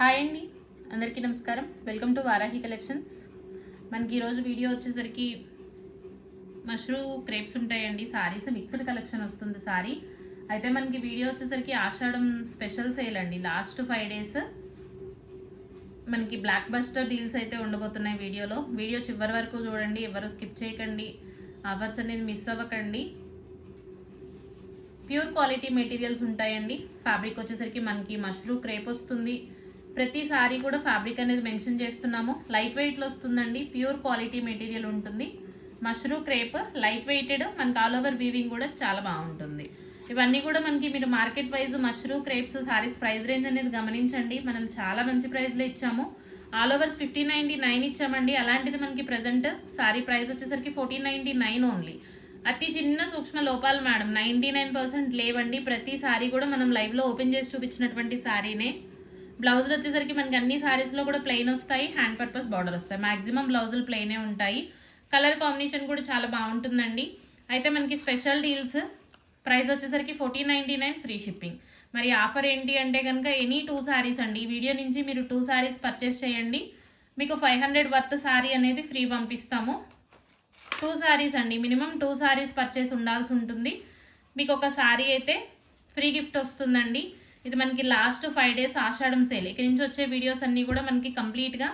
Hi అండి. అందరికీ నమస్కారం. వెల్కమ్ టు వారాహి కలెక్షన్స్ మనకి ఈరోజు వీడియో వచ్చేసరికి మష్రూ క్రేప్స్ ఉంటాయండి. సారీస్ మిక్స్డ్ కలెక్షన్ వస్తుంది సారీ. అయితే మనకి వీడియో వచ్చేసరికి ఆషాఢం స్పెషల్ సేల్ అండి. లాస్ట్ ఫైవ్ డేస్ మనకి బ్లాక్ బస్టర్ డీల్స్ అయితే ఉండబోతున్నాయి వీడియోలో. వీడియో చివరి వరకు చూడండి. ఎవరు స్కిప్ చేయకండి. ఆఫర్స్ అనేది మిస్ అవ్వకండి. ప్యూర్ క్వాలిటీ మెటీరియల్స్ ఉంటాయండి. ఫ్యాబ్రిక్ వచ్చేసరికి మనకి మష్రూ క్రేప్ వస్తుంది. ప్రతి సారీ కూడా ఫ్యాబ్రిక్ అనేది మెన్షన్ చేస్తున్నాము. లైట్ వెయిట్లో వస్తుందండి. ప్యూర్ క్వాలిటీ మెటీరియల్ ఉంటుంది. మష్రూ క్రేప్ లైట్ వెయిటెడ్ మనకి ఆల్ ఓవర్ వీవింగ్ కూడా చాలా బాగుంటుంది. ఇవన్నీ కూడా మనకి మీరు market wise mashru crepes saris price range అనేది గమనించండి. మనం చాలా మంచి ప్రైస్లో ఇచ్చాము. All overs fifty ninety nine ఇచ్చామండి. అలాంటిది మనకి ప్రజెంట్ సారీ ప్రైస్ వచ్చేసరికి ఫోర్టీన్ నైన్టీ నైన్ ఓన్లీ అతి చిన్న సూక్ష్మ లోపాలు మేడం నైంటీ నైన్ పర్సెంట్ లేవండి. ప్రతి సారీ కూడా మనం లైవ్లో ఓపెన్ చేసి చూపించినటువంటి సారీనే. బ్లౌజులు వచ్చేసరికి మనకి అన్ని శారీస్లో కూడా ప్లెయిన్ వస్తాయి హ్యాండ్ పర్పస్ బార్డర్ వస్తాయి. మాక్సిమం బ్లౌజులు ప్లెయినే ఉంటాయి. కలర్ కాంబినేషన్ కూడా చాలా బాగుంటుందండి. అయితే మనకి స్పెషల్ డీల్స్ ప్రైస్ వచ్చేసరికి fourteen ninety nine free shipping మరి ఆఫర్ ఏంటి అంటే కనుక ఎనీ టూ సారీస్ అండి. ఈ వీడియో నుంచి మీరు టూ సారీస్ పర్చేస్ చేయండి. మీకు ఫైవ్ హండ్రెడ్ వర్త్ సారీ అనేది ఫ్రీ పంపిస్తాము. టూ సారీస్ అండి. మినిమం టూ సారీస్ పర్చేస్ ఉండాల్సి ఉంటుంది. మీకు ఒక సారీ అయితే ఫ్రీ గిఫ్ట్ వస్తుందండి. ఇది మనకి last five days Ashadam sale ఇక్కడ నుంచి వచ్చే వీడియోస్ అన్నీ కూడా మనకి కంప్లీట్గా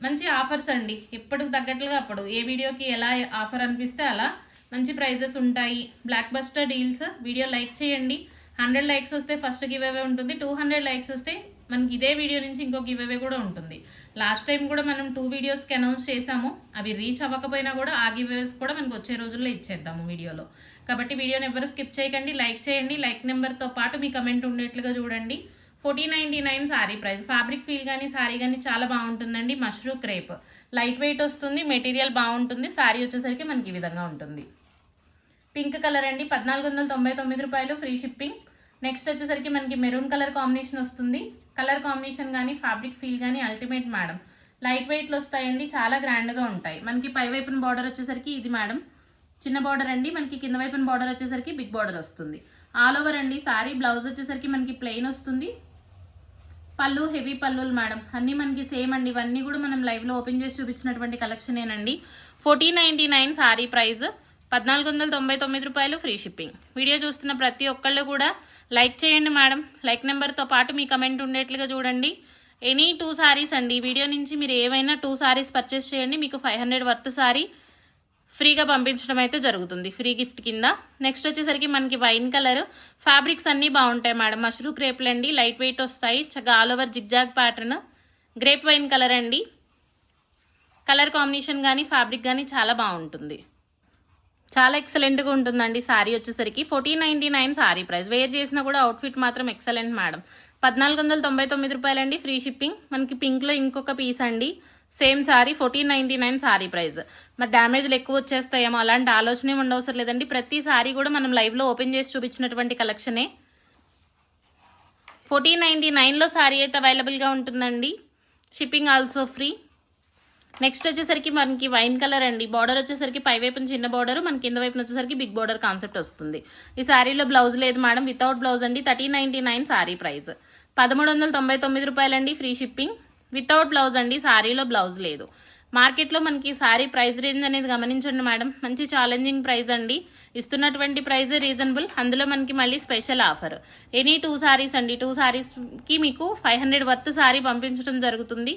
మంచి ఆఫర్స్ అండి. ఎప్పటికి తగ్గట్లుగా అప్పుడు. ఏ వీడియోకి ఎలా ఆఫర్ అనిపిస్తే అలా మంచి ప్రైజెస్ ఉంటాయి. Blockbuster deals video like చేయండి. హండ్రెడ్ లైక్స్ వస్తే ఫస్ట్ గివ్ అవే ఉంటుంది. టూ హండ్రెడ్ లైక్స్ వస్తే మనకి ఇదే వీడియో నుంచి ఇంకో గివ్ అవే కూడా ఉంటుంది. లాస్ట్ టైం కూడా మనం టూ వీడియోస్కి అనౌన్స్ చేసాము అవి రీచ్ అవ్వకపోయినా కూడా ఆ గివ్ అవేస్ కూడా మనకు వచ్చే రోజుల్లో ఇచ్చేద్దాము వీడియోలో. కాబట్టి వీడియోని ఎవరు స్కిప్ చేయకండి లైక్ చేయండి. లైక్ నెంబర్తో పాటు మీ కమెంట్ ఉండేట్లుగా చూడండి. Forty ninety nine sari price fabric feel కానీ సారీ కానీ చాలా బాగుంటుందండి. మష్రూ క్రేప్ లైట్ వెయిట్ వస్తుంది మెటీరియల్ బాగుంటుంది. సారీ వచ్చేసరికి మనకి ఈ విధంగా ఉంటుంది. పింక్ కలర్ అండి. పద్నాలుగు వందల తొంభై తొమ్మిది రూపాయలు ఫ్రీ షిప్పింగ్ నెక్స్ట్ వచ్చేసరికి మనకి మెరూన్ కలర్ కాంబినేషన్ వస్తుంది. కలర్ కాంబినేషన్ కానీ ఫ్యాబ్రిక్ ఫీల్ కానీ అల్టిమేట్ మేడం. లైట్ వెయిట్లు వస్తాయండి చాలా గ్రాండ్గా ఉంటాయి. మనకి పై వైపున బార్డర్ వచ్చేసరికి ఇది మేడం. చిన్న బార్డర్ అండి మనకి కింద వైపున బార్డర్ వచ్చేసరికి బిగ్ బార్డర్ వస్తుంది. ఆల్ ఓవర్ అండి సారీ బ్లౌజ్ వచ్చేసరికి మనకి ప్లెయిన్ వస్తుంది. పళ్ళు హెవీ పళ్ళులు మేడం. అన్నీ మనకి సేమ్ అండి. ఇవన్నీ కూడా మనం లైవ్లో ఓపెన్ చేసి చూపించినటువంటి కలెక్షనేనండి fourteen ninety nine sari price. పద్నాలుగు వందల తొంభై తొమ్మిది రూపాయలు ఫ్రీ షిప్పింగ్. వీడియో చూస్తున్న ప్రతి ఒక్కళ్ళు కూడా లైక్ చేయండి మేడం. లైక్ నెంబర్తో పాటు మీ కమెంట్ ఉండేట్లుగా చూడండి. ఎనీ టూ సారీస్ అండి. ఈ వీడియో నుంచి మీరు ఏవైనా టూ సారీస్ పర్చేస్ చేయండి. మీకు ఫైవ్ హండ్రెడ్ వర్త్ సారీ ఫ్రీగా పంపించడం అయితే జరుగుతుంది. ఫ్రీ గిఫ్ట్ కింద. నెక్స్ట్ వచ్చేసరికి మనకి వైన్ కలర్. ఫ్యాబ్రిక్స్ అన్నీ బాగుంటాయి మేడం. మష్రూ క్రేప్లు అండి. లైట్ వెయిట్ వస్తాయి. చక్కగా all over zigzag pattern. Grape wine colour అండి. కలర్ కాంబినేషన్ కానీ ఫ్యాబ్రిక్ కానీ చాలా బాగుంటుంది. చాలా ఎక్సలెంట్గా ఉంటుందండి సారీ వచ్చేసరికి. Fourteen ninety nine sari price wear చేసినా కూడా అవుట్ఫిట్ మాత్రం ఎక్సలెంట్ మేడం పద్నాలుగు వందల తొంభై తొమ్మిది రూపాయలండి ఫ్రీ షిప్పింగ్ మనకి పింక్లో ఇంకొక పీస్ అండి. Same sari fourteen ninety nine sari price మరి డ్యామేజ్లు ఎక్కువ వచ్చేస్తాయేమో అలాంటి ఆలోచనే ఉండవసరం లేదండి. ప్రతి సారీ కూడా మనం లైవ్లో ఓపెన్ చేసి చూపించినటువంటి కలెక్షనే ఫోర్టీన్ నైంటీ నైన్లో సారీ అయితే అవైలబుల్గా ఉంటుందండి. షిప్పింగ్ ఆల్సో ఫ్రీ నెక్స్ట్ వచ్చేసరికి మనకి వైన్ కలర్ అండి. బార్డర్ వచ్చేసరికి పై వైపున చిన్న బార్డర్ మన కింద వైపున వచ్చేసరికి బిగ్ బార్డర్ కాన్సెప్ట్ వస్తుంది. ఈ శారీలో బ్లౌజ్ లేదు మేడం వితౌట్ బ్లౌజ్ అండి. Thirty ninety nine sari price పదమూడు వందల తొంభై తొమ్మిది రూపాయలండి ఫ్రీ షిప్పింగ్ వితౌట్ బ్లౌజ్ అండి. శారీలో బ్లౌజ్ లేదు. మార్కెట్లో మనకి సారీ ప్రైస్ రేంజ్ అనేది గమనించండి మేడం మంచి ఛాలెంజింగ్ ప్రైస్ అండి. ఇస్తున్నటువంటి ప్రైస్ రీజనబుల్ అందులో మనకి మళ్ళీ special offer any two saris అండి. టూ సారీస్కి మీకు ఫైవ్ హండ్రెడ్ వర్త్ సారీ పంపించడం జరుగుతుంది.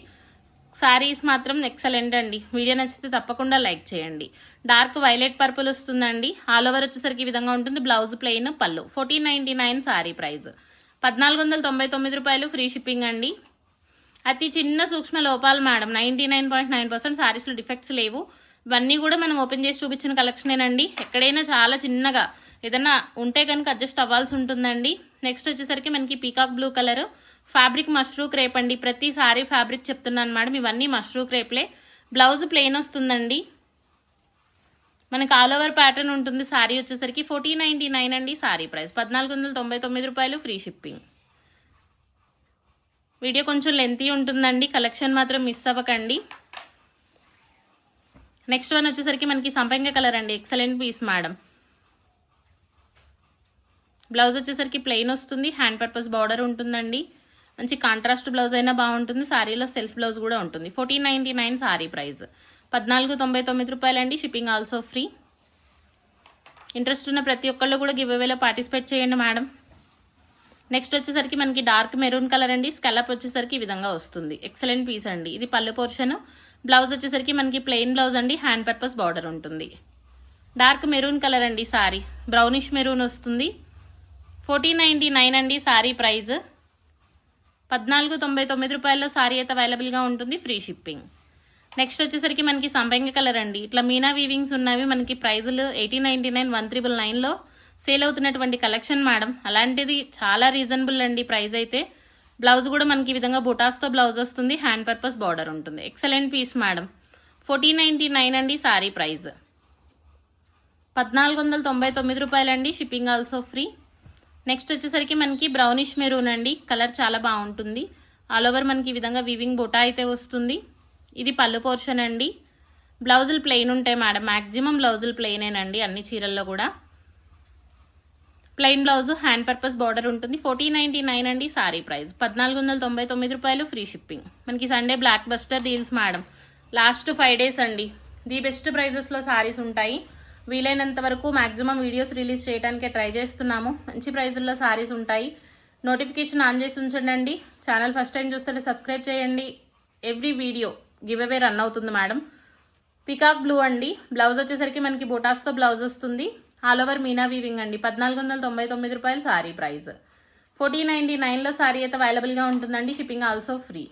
శారీస్ మాత్రం ఎక్సలెంట్ అండి. వీడియో నచ్చితే తప్పకుండా లైక్ చేయండి. డార్క్ వైలెట్ పర్పుల్ వస్తుందండి. ఆల్ ఓవర్ వచ్చేసరికి ఈ విధంగా ఉంటుంది. బ్లౌజ్ ప్లెయిన్ పళ్ళు. Fourteen ninety nine sari price. పద్నాలుగు వందల తొంభై తొమ్మిది రూపాయలు ఫ్రీ షిప్పింగ్ అండి. అతి చిన్న సూక్ష్మ లోపాలు madam ninety nine point nine percent సారీస్లో defects లేవు. ఇవన్నీ కూడా మనం ఓపెన్ చేసి చూపించిన కలెక్షనేనండి ఎక్కడైనా చాలా చిన్నగా ఏదైనా ఉంటే కనుక అడ్జస్ట్ అవ్వాల్సి ఉంటుందండి. నెక్స్ట్ వచ్చేసరికి మనకి peacock blue colour. Fabric mashru crepe అండి. ప్రతి సారీ ఫ్యాబ్రిక్ చెప్తున్నాను మేడం ఇవన్నీ మష్రూ క్రేప్లే. బ్లౌజ్ ప్లెయిన్ వస్తుందండి. మనకి ఆల్ ఓవర్ ప్యాటర్న్ ఉంటుంది. సారీ వచ్చేసరికి ఫోర్టీన్ నైంటీ నైన్ అండి. సారీ ప్రైస్ పద్నాలుగు వందల తొంభై తొమ్మిది రూపాయలు ఫ్రీ షిప్పింగ్. వీడియో కొంచెం లెంతీ ఉంటుందండి. కలెక్షన్ మాత్రం మిస్ అవ్వకండి. నెక్స్ట్ వన్ వచ్చేసరికి మనకి సంపంగ కలర్ అండి. Excellent piece madam. బ్లౌజ్ వచ్చేసరికి ప్లెయిన్ వస్తుంది. హ్యాండ్ పర్పస్ బార్డర్ ఉంటుందండి. మంచి కాంట్రాస్ట్ బ్లౌజ్ అయినా బాగుంటుంది. శారీలో సెల్ఫ్ బ్లౌజ్ కూడా ఉంటుంది. Fourteen ninety nine sari price పద్నాలుగు తొంభై తొమ్మిది రూపాయలండి. షిప్పింగ్ ఆల్సో ఫ్రీ ఇంట్రెస్ట్ ఉన్న ప్రతి ఒక్కళ్ళు కూడా గివ్ అవేలో పార్టిసిపేట్ చేయండి మేడం నెక్స్ట్ వచ్చేసరికి మనకి డార్క్ మెరూన్ కలర్ అండి. స్కలప్ వచ్చేసరికి ఈ విధంగా వస్తుంది. ఎక్సలెంట్ పీస్ అండి. ఇది పళ్ళు పోర్షన్ బ్లౌజ్ వచ్చేసరికి మనకి ప్లెయిన్ బ్లౌజ్ అండి. హ్యాండ్ పర్పస్ బార్డర్ ఉంటుంది. డార్క్ మెరూన్ కలర్ అండి సారీ బ్రౌనిష్ మెరూన్ వస్తుంది. ఫోర్టీన్ నైంటీ నైన్ అండి శారీ ప్రైజ్. పద్నాలుగు తొంభై తొమ్మిది రూపాయల్లో సారీ అయితే అవైలబుల్గా ఉంటుంది ఫ్రీ షిప్పింగ్. నెక్స్ట్ వచ్చేసరికి మనకి సంపంగి కలర్ అండి. ఇట్లా మీనా వీవింగ్స్ ఉన్నవి మనకి ప్రైజులు eighteen ninety nine one triple నైన్లో సేల్ అవుతున్నటువంటి కలెక్షన్ మేడం. అలాంటిది చాలా రీజనబుల్ అండి ప్రైస్ అయితే. బ్లౌజ్ కూడా మనకి ఈ విధంగా బుటాస్తో బ్లౌజ్ వస్తుంది హ్యాండ్ పర్పస్ బార్డర్ ఉంటుంది. Excellent piece madam. Fourteen ninety nine అండి శారీ ప్రైస్ పద్నాలుగు వందల తొంభై తొమ్మిది రూపాయలండి షిప్పింగ్ ఆల్సో ఫ్రీ. నెక్స్ట్ వచ్చేసరికి మనకి బ్రౌనిష్ మెరూన్ అండి. కలర్ చాలా బాగుంటుంది. ఆల్ ఓవర్ మనకి ఈ విధంగా వివింగ్ బుటా అయితే వస్తుంది. ఇది పళ్ళు పోర్షన్ అండి. బ్లౌజులు ప్లెయిన్ ఉంటాయి మేడం మ్యాక్సిమం బ్లౌజులు ప్లెయినేనండి అన్ని చీరల్లో కూడా. Plain blouse hand purpose border ఉంటుంది. ఫోర్టీన్ నైంటీ నైన్ అండి సారీ ప్రైస్ పద్నాలుగు వందల తొంభై తొమ్మిది రూపాయలు ఫ్రీ షిప్పింగ్ మనకి Sunday blockbuster deals madam last five days అండి ది బెస్ట్ ప్రైజెస్లో సారీస్ ఉంటాయి. వీలైనంత వరకు మ్యాక్సిమం వీడియోస్ రిలీజ్ చేయడానికే ట్రై చేస్తున్నాము. మంచి ప్రైజుల్లో శారీస్ ఉంటాయి. నోటిఫికేషన్ ఆన్ చేసి ఉంచండి ఛానల్ ఫస్ట్ టైం చూస్తుంటే సబ్స్క్రైబ్ చేయండి. Every video give away run అవుతుంది మేడం. పికాక్ బ్లూ అండి. బ్లౌజ్ వచ్చేసరికి మనకి బొటాస్తో బ్లౌజ్ వస్తుంది. ఆల్ ఓవర్ మీనా వీవింగ్ అండి. పద్నాలుగు వందల తొంభై తొమ్మిది రూపాయలు సారీ ప్రైస్ ఫోర్టీన్ నైన్టీ నైన్లో సారీ అయితే అవైలబుల్గా ఉంటుందండి. షిప్పింగ్ ఆల్సో ఫ్రీ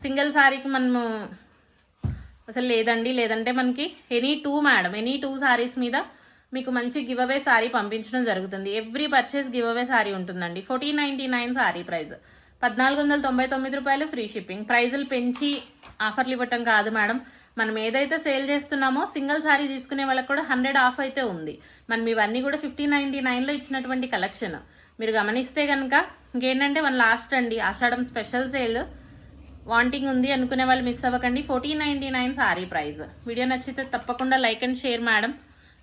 సింగిల్ సారీకి మనము అసలు లేదండి లేదంటే మనకి any two madam any two saris మీద మీకు మంచి గివ్ అవే శారీ పంపించడం జరుగుతుంది. Every purchase give away sari ఉంటుందండి. Fourteen ninety nine sari price పద్నాలుగు వందల తొంభై తొమ్మిది రూపాయలు ఫ్రీ షిప్పింగ్ ప్రైజులు పెంచి ఆఫర్లు ఇవ్వటం కాదు మేడం మనం ఏదైతే సేల్ చేస్తున్నామో సింగిల్ శారీ తీసుకునే వాళ్ళకి కూడా హండ్రెడ్ ఆఫ్ అయితే ఉంది. మనం ఇవన్నీ కూడా ఫిఫ్టీన్ నైంటీ నైన్లో ఇచ్చినటువంటి కలెక్షన్ మీరు గమనిస్తే కనుక ఇంకేంటంటే మన లాస్ట్ అండి ఆషాఢం స్పెషల్ సేల్ వాంటింగ్ ఉంది అనుకునే వాళ్ళు మిస్ అవ్వకండి. Fourteen ninety nine sari price. Video నచ్చితే తప్పకుండా like and share madam.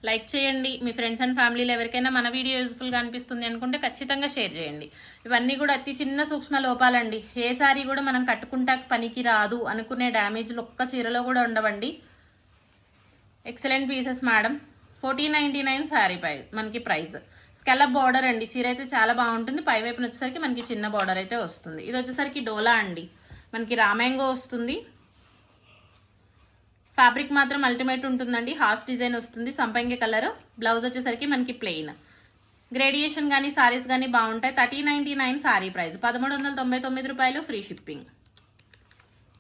Like చేయండి. మీ ఫ్రెండ్స్ అండ్ ఫ్యామిలీలో ఎవరికైనా మన వీడియో యూజ్ఫుల్గా అనిపిస్తుంది అనుకుంటే ఖచ్చితంగా షేర్ చేయండి. ఇవన్నీ కూడా అతి చిన్న సూక్ష్మ లోపాలండి. ఏ సారీ కూడా మనం కట్టుకుంటా పనికి రాదు అనుకునే డ్యామేజ్లు ఒక్క చీరలో కూడా ఉండవండి. Excellent pieces madam. Fourteen ninety nine sari పై మనకి ప్రైస్. స్కెలప్ బార్డర్ అండి. చీర అయితే చాలా బాగుంటుంది. పై వైపున వచ్చేసరికి మనకి చిన్న బార్డర్ అయితే వస్తుంది. ఇది వచ్చేసరికి డోలా అండి. మనకి రామ్యాంగో వస్తుంది. ఫ్యాబ్రిక్ మాత్రం అల్టిమేట్ ఉంటుందండి. హాస్ డిజైన్ వస్తుంది. సంపంగి కలర్ బ్లౌజ్ వచ్చేసరికి మనకి ప్లెయిన్ గ్రేడియేషన్ కానీ సారీస్ కానీ బాగుంటాయి. Thirty ninety nine sari price. పదమూడు వందల తొంభై తొమ్మిది రూపాయలు ఫ్రీ షిప్పింగ్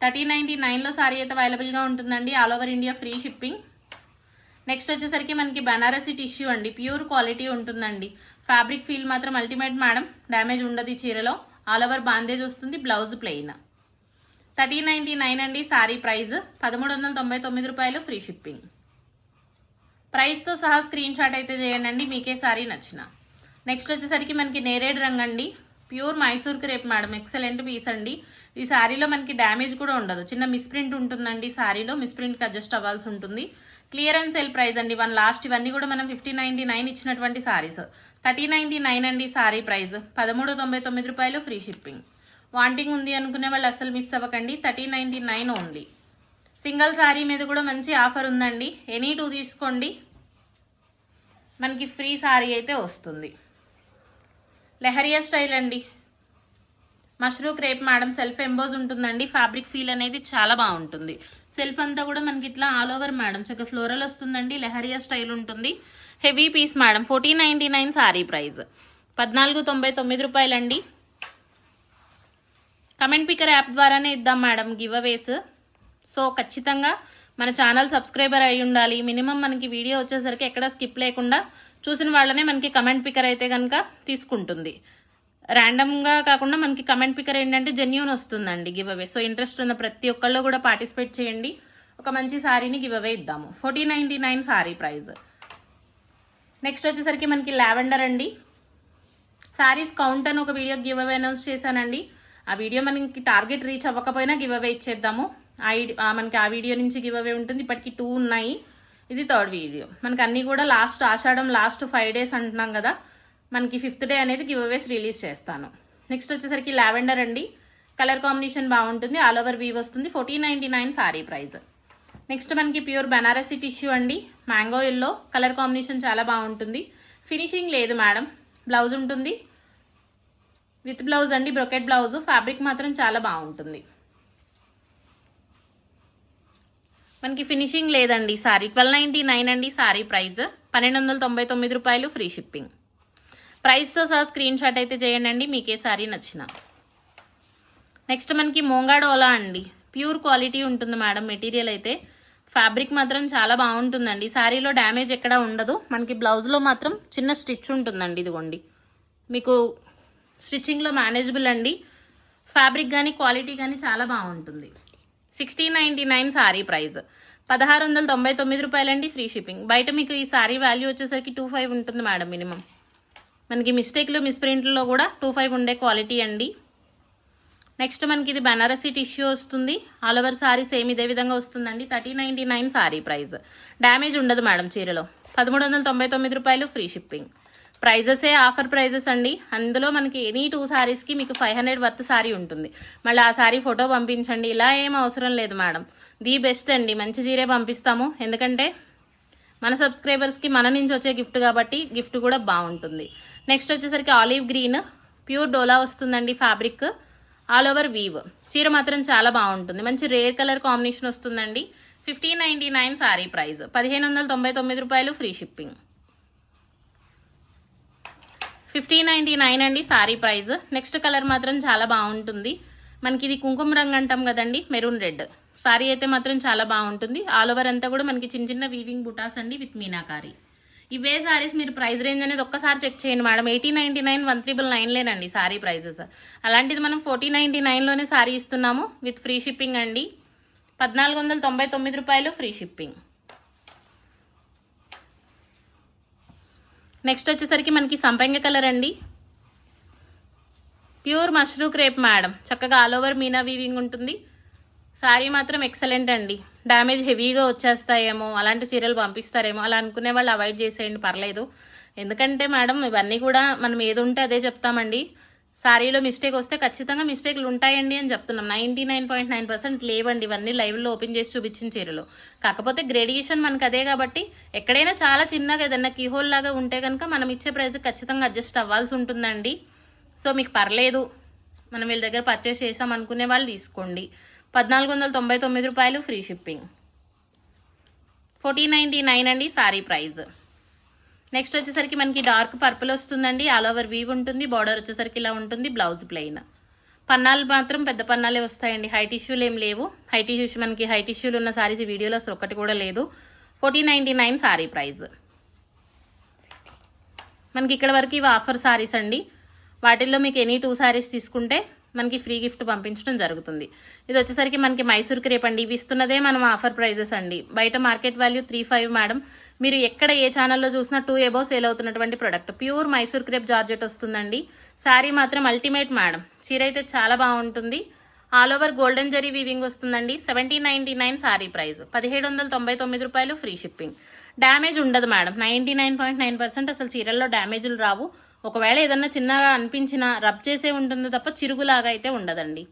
థర్టీ నైంటీ నైన్లో సారీ అయితే అవైలబుల్గా ఉంటుందండి. All over India free shipping next వచ్చేసరికి మనకి బనారసి టిష్యూ అండి. ప్యూర్ క్వాలిటీ ఉంటుందండి. ఫ్యాబ్రిక్ ఫీల్ మాత్రం అల్టిమేట్ మేడం డ్యామేజ్ ఉండదు ఈ చీరలో. ఆల్ ఓవర్ బాందేజ్ వస్తుంది. Blouse plain thirty ninety nine అండి సారీ ప్రైస్ పదమూడు వందల తొంభై తొమ్మిది రూపాయలు ఫ్రీ షిప్పింగ్. ప్రైస్తో సహా స్క్రీన్ షాట్ అయితే చేయండి మీకే సారీ నచ్చిన. నెక్స్ట్ వచ్చేసరికి మనకి నేరేడు రంగు అండి. Pure Mysore crepe madam excellent piece అండి. ఈ శారీలో మనకి డ్యామేజ్ కూడా ఉండదు. చిన్న మిస్ప్రింట్ ఉంటుందండి శారీలో మిస్ప్రింట్కి అడ్జస్ట్ అవ్వాల్సి ఉంటుంది. క్లియర్ అండ్ సెల్ ప్రైస్ అండి వన్ లాస్ట్ ఇవన్నీ కూడా మనం ఫిఫ్టీ నైన్టీ నైన్ ఇచ్చినటువంటి శారీస్ థర్టీ నైంటీ నైన్ అండి సారీ ప్రైస్ పదమూడు తొంభై తొమ్మిది రూపాయలు ఫ్రీ షిప్పింగ్. వాంటింగ్ ఉంది అనుకునే వాళ్ళు అసలు మిస్ అవ్వకండి. Thirty ninety nine only single sari మీద కూడా మంచి ఆఫర్ ఉందండి. ఎనీ టూ తీసుకోండి. మనకి ఫ్రీ శారీ అయితే వస్తుంది. లెహరియా స్టైల్ అండి. Mashru crepe madam self emboss ఉంటుందండి. ఫ్యాబ్రిక్ ఫీల్ అనేది చాలా బాగుంటుంది. సెల్ఫ్ అంతా కూడా మనకి ఇట్లా ఆల్ ఓవర్ మేడం. చక్కగా ఫ్లోరల్ వస్తుందండి. లెహరియా స్టైల్ ఉంటుంది. Heavy piece madam. Fourteen ninety nine sari price. పద్నాలుగు తొంభై తొమ్మిది రూపాయలండి. కమెంట్ పికర్ యాప్ ద్వారానే ఇద్దాం మేడం గివ్ అవేస్ సో ఖచ్చితంగా మన ఛానల్ సబ్స్క్రైబర్ అయి ఉండాలి. మినిమం మనకి వీడియో వచ్చేసరికి ఎక్కడ స్కిప్ లేకుండా చూసిన వాళ్ళనే మనకి కమెంట్ పికర్ అయితే కనుక తీసుకుంటుంది. ర్యాండమ్గా కాకుండా మనకి కమెంట్ పికర్ ఏంటంటే జెన్యున్ వస్తుందండి గివ్ అవే సో ఇంట్రెస్ట్ ఉన్న ప్రతి ఒక్కళ్ళు కూడా పార్టిసిపేట్ చేయండి. ఒక మంచి శారీని గివ్ అవే ఇద్దాము. Forty ninety nine sari price. Next వచ్చేసరికి మనకి లావెండర్ అండి. శారీస్ కౌంట్ అని ఒక వీడియో గివ్ అవే అనౌన్స్ చేశానండి. ఆ వీడియో మనకి టార్గెట్ రీచ్ అవ్వకపోయినా గివ్ అవే ఇచ్చేద్దాము. ఆ ఐడి- మనకి ఆ వీడియో నుంచి గివ్ అవే ఉంటుంది. ఇప్పటికి టూ ఉన్నాయి. ఇది థర్డ్ వీడియో. మనకి అన్నీ కూడా last Ashadham last five days అంటున్నాం కదా. మనకి ఫిఫ్త్ డే అనేది గివ్ అవేస్ రిలీజ్ చేస్తాను. నెక్స్ట్ వచ్చేసరికి లావెండర్ అండి. కలర్ కాంబినేషన్ బాగుంటుంది. ఆల్ ఓవర్ వీవ్ వస్తుంది. Fourteen ninety nine sari price. Next మనకి ప్యూర్ బెనారసీ టిష్యూ అండి. Mango yellow. కలర్ కాంబినేషన్ చాలా బాగుంటుంది. ఫినిషింగ్ లేదు మేడం. బ్లౌజ్ ఉంటుంది. విత్ బ్లౌజ్ అండి బ్రొకెట్ బ్లౌజ్. ఫ్యాబ్రిక్ మాత్రం చాలా బాగుంటుంది. మనకి ఫినిషింగ్ లేదండి సారీ. ట్వెల్వ్ నైంటీ నైన్ అండి సారీ ప్రైస్. పన్నెండు వందల తొంభై తొమ్మిది రూపాయలు ఫ్రీ షిప్పింగ్. ప్రైస్తో సహా స్క్రీన్ షాట్ అయితే చేయండి అండి మీకే సారీ నచ్చిన. నెక్స్ట్ మనకి మోంగాడోలా అండి. ప్యూర్ క్వాలిటీ ఉంటుంది మేడం మెటీరియల్ అయితే. ఫ్యాబ్రిక్ మాత్రం చాలా బాగుంటుందండి. శారీలో డ్యామేజ్ ఎక్కడ ఉండదు. మనకి బ్లౌజ్లో మాత్రం చిన్న స్టిచ్ ఉంటుందండి ఇదిగోండి. మీకు స్టిచ్చింగ్లో మేనేజబుల్ అండి. ఫ్యాబ్రిక్ కానీ క్వాలిటీ కానీ చాలా బాగుంటుంది. Sixteen ninety nine sari price పదహారు వందల తొంభై తొమ్మిది రూపాయలండి ఫ్రీ షిప్పింగ్ బయట మీకు ఈ సారీ వాల్యూ వచ్చేసరికి టూ ఫైవ్ ఉంటుంది మేడం మినిమం. మనకి మిస్టేక్లు మిస్ప్రింట్లో కూడా టూ ఫైవ్ ఉండే క్వాలిటీ అండి. నెక్స్ట్ మనకి ఇది బెనారసీ టిష్యూ వస్తుంది. ఆల్ ఓవర్ సారీ సేమ్ ఇదే విధంగా వస్తుందండి. Thirty ninety nine sari price damage ఉండదు మేడం చీరలో. పదమూడు వందల తొంభై తొమ్మిది రూపాయలు ఫ్రీ షిప్పింగ్ ప్రైజెసే ఆఫర్ ప్రైజెస్ అండి? అందులో మనకి ఎనీ టూ సారీస్కి మీకు ఫైవ్ హండ్రెడ్ వర్త్ సారీ ఉంటుంది. మళ్ళీ ఆ సారీ ఫోటో పంపించండి. ఇలా ఏం అవసరం లేదు మేడం. ది బెస్ట్ అండి. మంచి చీరే పంపిస్తాము. ఎందుకంటే మన సబ్స్క్రైబర్స్కి మన నుంచి వచ్చే గిఫ్ట్ కాబట్టి గిఫ్ట్ కూడా బాగుంటుంది. నెక్స్ట్ వచ్చేసరికి ఆలివ్ గ్రీన్ ప్యూర్ డోలా వస్తుందండి ఫ్యాబ్రిక్ ఆల్ ఓవర్ వీవ్ చీర మాత్రం చాలా బాగుంటుంది. మంచి రేర్ కలర్ కాంబినేషన్ వస్తుందండి. Fifteen ninety nine sari price పదిహేను వందల తొంభై తొమ్మిది రూపాయలు free shipping fifteen ninety nine అండి సారీ ప్రైస్. నెక్స్ట్ కలర్ మాత్రం చాలా బాగుంటుంది. మనకి ఇది కుంకుమ రంగు అంటాం కదండి మెరూన్ రెడ్. సారీ అయితే మాత్రం చాలా బాగుంటుంది. ఆల్ ఓవర్ అంతా కూడా మనకి చిన్న చిన్న వీవింగ్ బుటాస్ అండి విత్ మీనాకారి. ఇవే సారీస్ మీరు ప్రైస్ రేంజ్ అనేది ఒక్కసారి చెక్ చేయండి madam. Eighty ninety nine one triple నైన్లేనండి sari prices అలాంటిది మనం ఫోర్టీ నైంటీ నైన్లోనే సారీ ఇస్తున్నాము విత్ ఫ్రీ షిప్పింగ్ అండి. పద్నాలుగు వందల తొంభై తొమ్మిది రూపాయలు ఫ్రీ షిప్పింగ్ నెక్స్ట్ వచ్చేసరికి మనకి సంపంగ కలర్ అండి. Pure mashru crepe madam. చక్కగా ఆల్ ఓవర్ మీనా వీవింగ్ ఉంటుంది. సారీ మాత్రం ఎక్సలెంట్ అండి. డ్యామేజ్ హెవీగా వచ్చేస్తాయేమో అలాంటి చీరలు పంపిస్తారేమో అలా అనుకునే వాళ్ళు అవాయిడ్ చేసేయండి పర్లేదు. ఎందుకంటే మేడం ఇవన్నీ కూడా మనం ఏది ఉంటే అదే చెప్తామండి. సారీలో మిస్టేక్ వస్తే ఖచ్చితంగా మిస్టేక్లు ఉంటాయండి అని చెప్తున్నాం. Ninety nine point nine percent లేవండి ఇవన్నీ లైవ్లో ఓపెన్ చేసి చూపించిన చీరలు. కాకపోతే గ్రేడియేషన్ మనకు అదే కాబట్టి ఎక్కడైనా చాలా చిన్నగా ఏదైనా కీహోల్ లాగా ఉంటే కనుక మనం ఇచ్చే ప్రైస్ ఖచ్చితంగా అడ్జస్ట్ అవ్వాల్సి ఉంటుందండి. సో మీకు పర్లేదు. మనం వీళ్ళ దగ్గర పర్చేస్ చేసాం అనుకునే వాళ్ళు తీసుకోండి. పద్నాలుగు వందల తొంభై తొమ్మిది రూపాయలు free shipping fourteen ninety nine అండి సారీ ప్రైస్ నెక్స్ట్ వచ్చేసరికి మనకి డార్క్ పర్పుల్ వస్తుందండి. ఆల్ ఓవర్ వీవ్ ఉంటుంది. బార్డర్ వచ్చేసరికి ఇలా ఉంటుంది. బ్లౌజ్ ప్లెయిన్ పన్నాలు మాత్రం పెద్ద పన్నాలే వస్తాయండి. హైట్ ఇష్యూలు ఏం లేవు. హైట్ ఇష్యూస్ మనకి హైట్ ఇష్యూలు ఉన్న సారీస్ వీడియోలో అసలు ఒకటి కూడా లేదు. Fourteen ninety nine sari price మనకి ఇక్కడ వరకు ఇవి ఆఫర్ సారీస్ అండి. వాటిల్లో మీకు ఎనీ టూ సారీస్ తీసుకుంటే మనకి ఫ్రీ గిఫ్ట్ పంపించడం జరుగుతుంది. ఇది వచ్చేసరికి మనకి మైసూర్ క్రేప్ అండి. ఇవి ఇస్తున్నదే మనం ఆఫర్ ప్రైజెస్ అండి. బయట market value three five madam మీరు ఎక్కడ ఏ ఛానల్లో చూసినా టూ ఎబో సేల్ అవుతున్నటువంటి product pure Mysore crepe georgette వస్తుందండి. శారీ మాత్రం అల్టిమేట్ మేడం చీర అయితే చాలా బాగుంటుంది. All over golden zari weaving వస్తుందండి. Seventeen ninety nine sari price పదిహేడు వందల తొంభై తొమ్మిది రూపాయలు ఫ్రీ షిప్పింగ్ డ్యామేజ్ ఉండదు madam ninety nine point nine percent అసలు చీరల్లో డ్యామేజ్లు రావు. ఒకవేళ ఏదన్నా చిన్నగా అనిపించినా రబ్ చేసే ఉంటుంది తప్ప చిరుగులాగా అయితే ఉండదండి.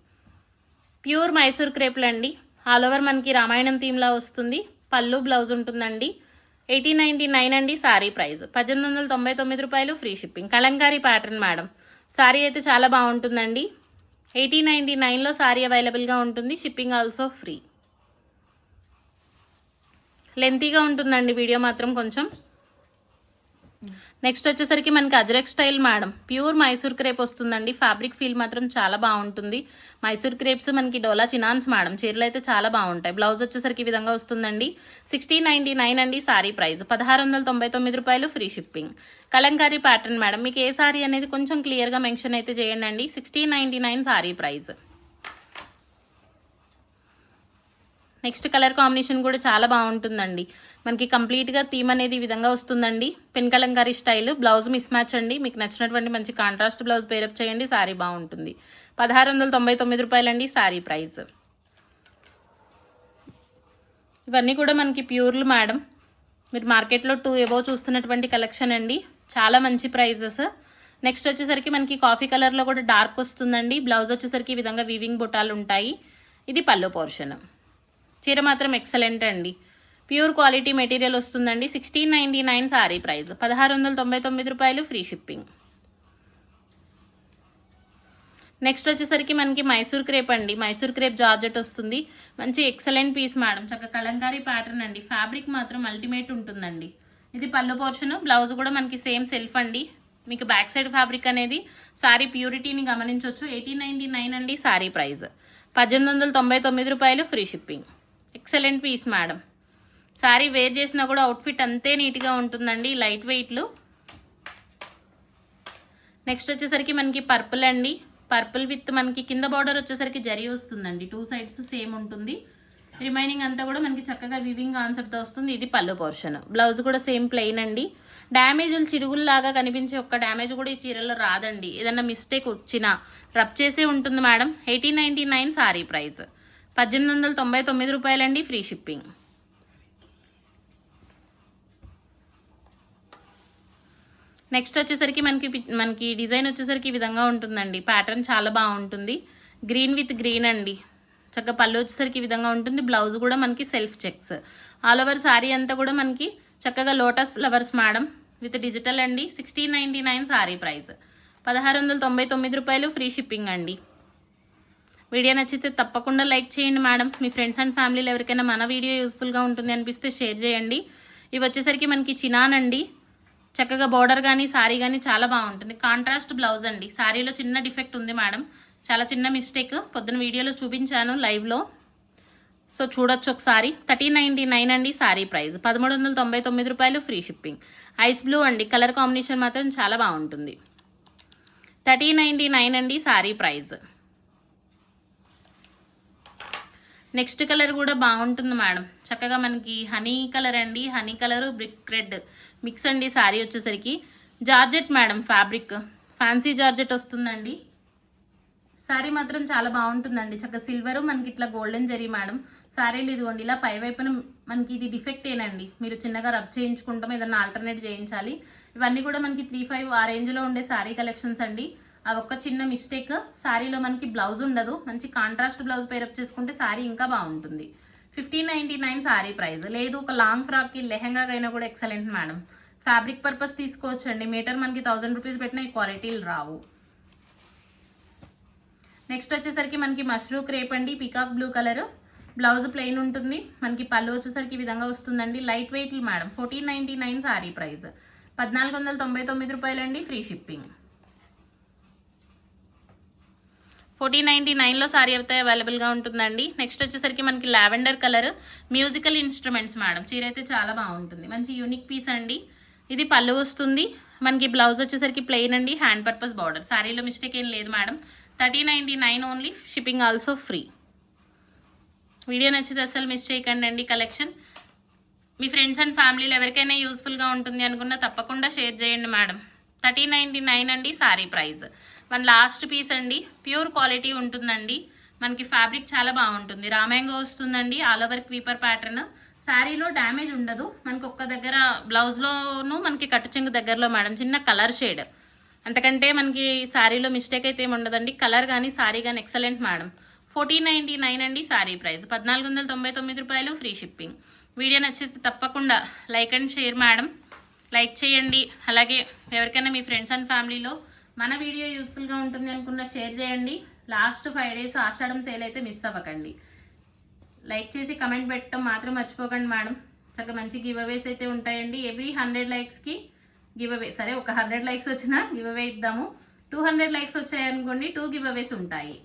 ప్యూర్ మైసూర్ క్రేప్లు అండి ఆల్ ఓవర్ మనకి రామాయణం థీమ్లా వస్తుంది. పళ్ళు బ్లౌజ్ ఉంటుందండి. ఎయిటీన్ నైంటీ నైన్ అండి సారీ ప్రైస్. పద్దెనిమిది వందల తొంభై తొమ్మిది రూపాయలు free shipping. Kalamkari pattern madam. Sari అయితే చాలా బాగుంటుందండి. ఎయిటీన్ నైంటీ నైన్లో సారీ అవైలబుల్గా ఉంటుంది. Shipping also free. లెంతీగా ఉంటుందండి వీడియో మాత్రం కొంచెం. నెక్స్ట్ వచ్చేసరికి మనకి Ajrak style madam. Pure Mysore crepe వస్తుందండి. ఫ్యాబ్రిక్ ఫీల్ మాత్రం చాలా బాగుంటుంది. మైసూర్ క్రేప్స్ మనకి డోలా చినాన్స్ మేడం. చీరలు అయితే చాలా బాగుంటాయి. బ్లౌజ్ వచ్చేసరికి ఈ విధంగా వస్తుందండి. సిక్స్టీన్ నైన్టీ నైన్ అండి సారీ ప్రైస్. పదహారు వందల తొంభై తొమ్మిది రూపాయలు free shipping. Kalamkari pattern madam. మీకు ఏ సారీ అనేది కొంచెం క్లియర్గా మెన్షన్ అయితే చేయండి sixty sixteen ninety nine sari price. Next colour combination కూడా చాలా బాగుంటుందండి. మనకి కంప్లీట్గా థీమ్ అనేది ఈ విధంగా వస్తుందండి. Pen Kalamkari style blouse mismatch అండి. మీకు నచ్చినటువంటి మంచి కాంట్రాస్ట్ బ్లౌజ్ పేరప్ చేయండి శారీ బాగుంటుంది. పదహారు వందల తొంభై తొమ్మిది రూపాయలండి శారీ ప్రైస్. ఇవన్నీ కూడా మనకి ప్యూర్లు మేడం మీరు మార్కెట్లో టూ ఎబో చూస్తున్నటువంటి కలెక్షన్ అండి. చాలా మంచి ప్రైజెస్ నెక్స్ట్ వచ్చేసరికి మనకి కాఫీ కలర్లో కూడా డార్క్ వస్తుందండి. బ్లౌజ్ వచ్చేసరికి ఈ విధంగా వీవింగ్ బుటాలు ఉంటాయి. ఇది పళ్ళు పోర్షన్ చీర మాత్రం ఎక్సలెంట్ అండి. ప్యూర్ క్వాలిటీ మెటీరియల్ వస్తుందండి. Sixteen ninety nine sari price పదహారు వందల తొంభై తొమ్మిది రూపాయలు ఫ్రీ షిప్పింగ్ నెక్స్ట్ వచ్చేసరికి మనకి మైసూర్ క్రేప్ అండి. మైసూర్ క్రేప్ జార్జెట్ వస్తుంది. మంచి ఎక్సలెంట్ పీస్ మేడం చక్కగా కలంకారీ ప్యాటర్న్ అండి. ఫ్యాబ్రిక్ మాత్రం అల్టిమేట్ ఉంటుందండి. ఇది పళ్ళు పోర్షన్ బ్లౌజ్ కూడా మనకి సేమ్ సెల్ఫ్ అండి. మీకు బ్యాక్ సైడ్ ఫ్యాబ్రిక్ అనేది సారీ ప్యూరిటీని గమనించవచ్చు ఎయిటీన్ నైంటీ నైన్ అండి సారీ ప్రైస్ పద్దెనిమిది వందల తొంభై తొమ్మిది రూపాయలు free shipping excellent piece madam sari wear చేసినా కూడా అవుట్ఫిట్ అంతే నీట్గా ఉంటుందండి లైట్ వెయిట్లు నెక్స్ట్ వచ్చేసరికి మనకి పర్పుల్ అండి. పర్పుల్ విత్ మనకి కింద బార్డర్ వచ్చేసరికి జరి వస్తుందండి. టూ సైడ్స్ సేమ్ ఉంటుంది. రిమైనింగ్ అంతా కూడా మనకి చక్కగా వివింగ్ కాన్సెప్ట్తో వస్తుంది. ఇది పళ్ళు పోర్షన్ బ్లౌజ్ కూడా సేమ్ ప్లెయిన్ అండి. డ్యామేజ్లు చిరుగుల్లాగా కనిపించే ఒక్క డ్యామేజ్ కూడా ఈ చీరలో రాదండి. ఏదన్నా మిస్టేక్ వచ్చినా రబ్ చేసే ఉంటుంది madam eighteen ninety nine sari price పద్దెనిమిది వందల తొంభై తొమ్మిది రూపాయలండి ఫ్రీ షిప్పింగ్. నెక్స్ట్ వచ్చేసరికి మనకి మనకి డిజైన్ వచ్చేసరికి ఈ విధంగా ఉంటుందండి. ప్యాటర్న్ చాలా బాగుంటుంది. గ్రీన్ విత్ గ్రీన్ అండి. చక్కగా పళ్ళు వచ్చేసరికి ఈ విధంగా ఉంటుంది. బ్లౌజ్ కూడా మనకి self checks. All over sari అంతా కూడా మనకి చక్కగా lotus flowers madam with digital అండి. Sixteen ninety nine sari price. పదహారు వందల తొంభై తొమ్మిది రూపాయలు ఫ్రీ షిప్పింగ్ అండి. వీడియో నచ్చితే తప్పకుండా లైక్ చేయండి మేడం. మీ ఫ్రెండ్స్ అండ్ ఫ్యామిలీలో ఎవరికైనా మన వీడియో యూస్ఫుల్గా ఉంటుంది అనిపిస్తే షేర్ చేయండి. ఇవి వచ్చేసరికి మనకి చినాన్ అండి. చక్కగా బార్డర్ కానీ శారీ కానీ చాలా బాగుంటుంది. కాంట్రాస్ట్ బ్లౌజ్ అండి. శారీలో చిన్న డిఫెక్ట్ ఉంది మేడం. చాలా చిన్న మిస్టేక్. పొద్దున వీడియోలో చూపించాను లైవ్లో సో చూడొచ్చు ఒకసారి. థర్టీన్ నైంటీ నైన్ అండి సారీ ప్రైస్. పదమూడు వందల తొంభై తొమ్మిది రూపాయలు ఫ్రీ షిప్పింగ్. ఐస్ బ్లూ అండి. కలర్ కాంబినేషన్ మాత్రం చాలా బాగుంటుంది. థర్టీ నైంటీ నైన్ అండి సారీ ప్రైస్. నెక్స్ట్ కలర్ కూడా బాగుంటుంది మేడం. చక్కగా మనకి హనీ కలర్ అండి. Honey colour brick red mix అండి శారీ వచ్చేసరికి. Georgette madam fabric fancy georgette వస్తుందండి. శారీ మాత్రం చాలా బాగుంటుందండి. చక్కగా సిల్వరు మనకి ఇట్లా గోల్డెన్ జరీ మేడం. శారీలు ఇదిగోండి ఇలా పై వైపున మనకి ఇది డిఫెక్ట్ ఏనండి. మీరు చిన్నగా రబ్ చేయించుకుంటాం ఏదన్నా ఆల్టర్నేట్ చేయించాలి. ఇవన్నీ కూడా మనకి త్రీ ఫైవ్ ఆ రేంజ్లో ఉండే శారీ కలెక్షన్స్ అండి. ఆ ఒక్క చిన్న మిస్టేక్ శారీలో మనకి బ్లౌజ్ ఉండదు. మంచి కాంట్రాస్ట్ బ్లౌజ్ పేరప్ చేసుకుంటే శారీ ఇంకా బాగుంటుంది. Fifteen ninety nine sari price. లేదు ఒక లాంగ్ ఫ్రాక్కి లెహెంగాకైనా కూడా ఎక్సలెంట్ మేడం ఫ్యాబ్రిక్ పర్పస్ తీసుకోవచ్చండి. మీటర్ మనకి థౌజండ్ రూపీస్ పెట్టిన ఈ క్వాలిటీలు రావు. నెక్స్ట్ వచ్చేసరికి మనకి మష్రూ క్రేప్ అండి. Peacock blue colour blouse plain ఉంటుంది. మనకి పళ్ళు వచ్చేసరికి ఈ విధంగా వస్తుందండి. Light weight madam fourteen ninety nine sari price. పద్నాలుగు వందల తొంభై తొమ్మిది రూపాయలండి ఫ్రీ షిప్పింగ్. ఫోర్టీన్ నైన్టీ నైన్లో సారీ అయితే అవైలబుల్గా ఉంటుందండి. నెక్స్ట్ వచ్చేసరికి మనకి lavender colour. Musical instruments madam. చీర అయితే చాలా బాగుంటుంది. మంచి యూనిక్ పీస్ అండి. ఇది పళ్ళు వస్తుంది. మనకి బ్లౌజ్ వచ్చేసరికి ప్లెయిన్ అండి. Hand purpose border. శారీలో మిస్టేక్ ఏం లేదు madam. Thirty ninety nine only shipping also free video నచ్చితే అసలు మిస్ చేయకండి అండి కలెక్షన్ మీ ఫ్రెండ్స్ అండ్ ఫ్యామిలీలో ఎవరికైనా యూస్ఫుల్గా ఉంటుంది అనుకున్నా తప్పకుండా షేర్ చేయండి మేడం. థర్టీ నైంటీ నైన్ అండి సారీ ప్రైస్. మన లాస్ట్ పీస్ అండి. ప్యూర్ క్వాలిటీ ఉంటుందండి. మనకి ఫ్యాబ్రిక్ చాలా బాగుంటుంది. రామాంగో వస్తుందండి ఆల్ ఓవర్ క్వీపర్ ప్యాటర్న్ శారీలో డ్యామేజ్ ఉండదు. మనకి ఒక్క దగ్గర బ్లౌజ్లోనూ మనకి కట్టు చెంగు దగ్గరలో మేడం చిన్న కలర్ షేడ్ అంతకంటే మనకి శారీలో మిస్టేక్ అయితే ఏమి ఉండదండి. కలర్ కానీ శారీ కానీ excellent madam fourteen ninety nine అండి శారీ ప్రైస్ పద్నాలుగు వందల తొంభై తొమ్మిది రూపాయలు ఫ్రీ షిప్పింగ్ వీడియో నచ్చితే తప్పకుండా like and share madam like చేయండి. అలాగే ఎవరికైనా మీ ఫ్రెండ్స్ అండ్ ఫ్యామిలీలో మన వీడియో యూస్ఫుల్గా ఉంటుంది అనుకున్న షేర్ చేయండి. Last five days Ashadham sale అయితే మిస్ అవ్వకండి. లైక్ చేసి కమెంట్ పెట్టడం మాత్రం మర్చిపోకండి మేడం చక్కగా మంచి గివ్ అవేస్ అయితే ఉంటాయండి. ఎవ్రీ హండ్రెడ్ లైక్స్కి గివ్ అవే సరే ఒక హండ్రెడ్ లైక్స్ వచ్చినా గివ్ అవే ఇద్దాము. టూ హండ్రెడ్ లైక్స్ వచ్చాయనుకోండి టూ గివ్ అవేస్ ఉంటాయి.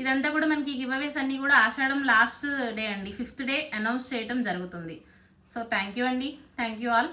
ఇదంతా కూడా మనకి గివ్ అవేస్ అన్నీ కూడా ఆషాఢం లాస్ట్ డే అండి. ఫిఫ్త్ డే అనౌన్స్ చేయడం జరుగుతుంది. సో థ్యాంక్ యూ అండి. Thank you all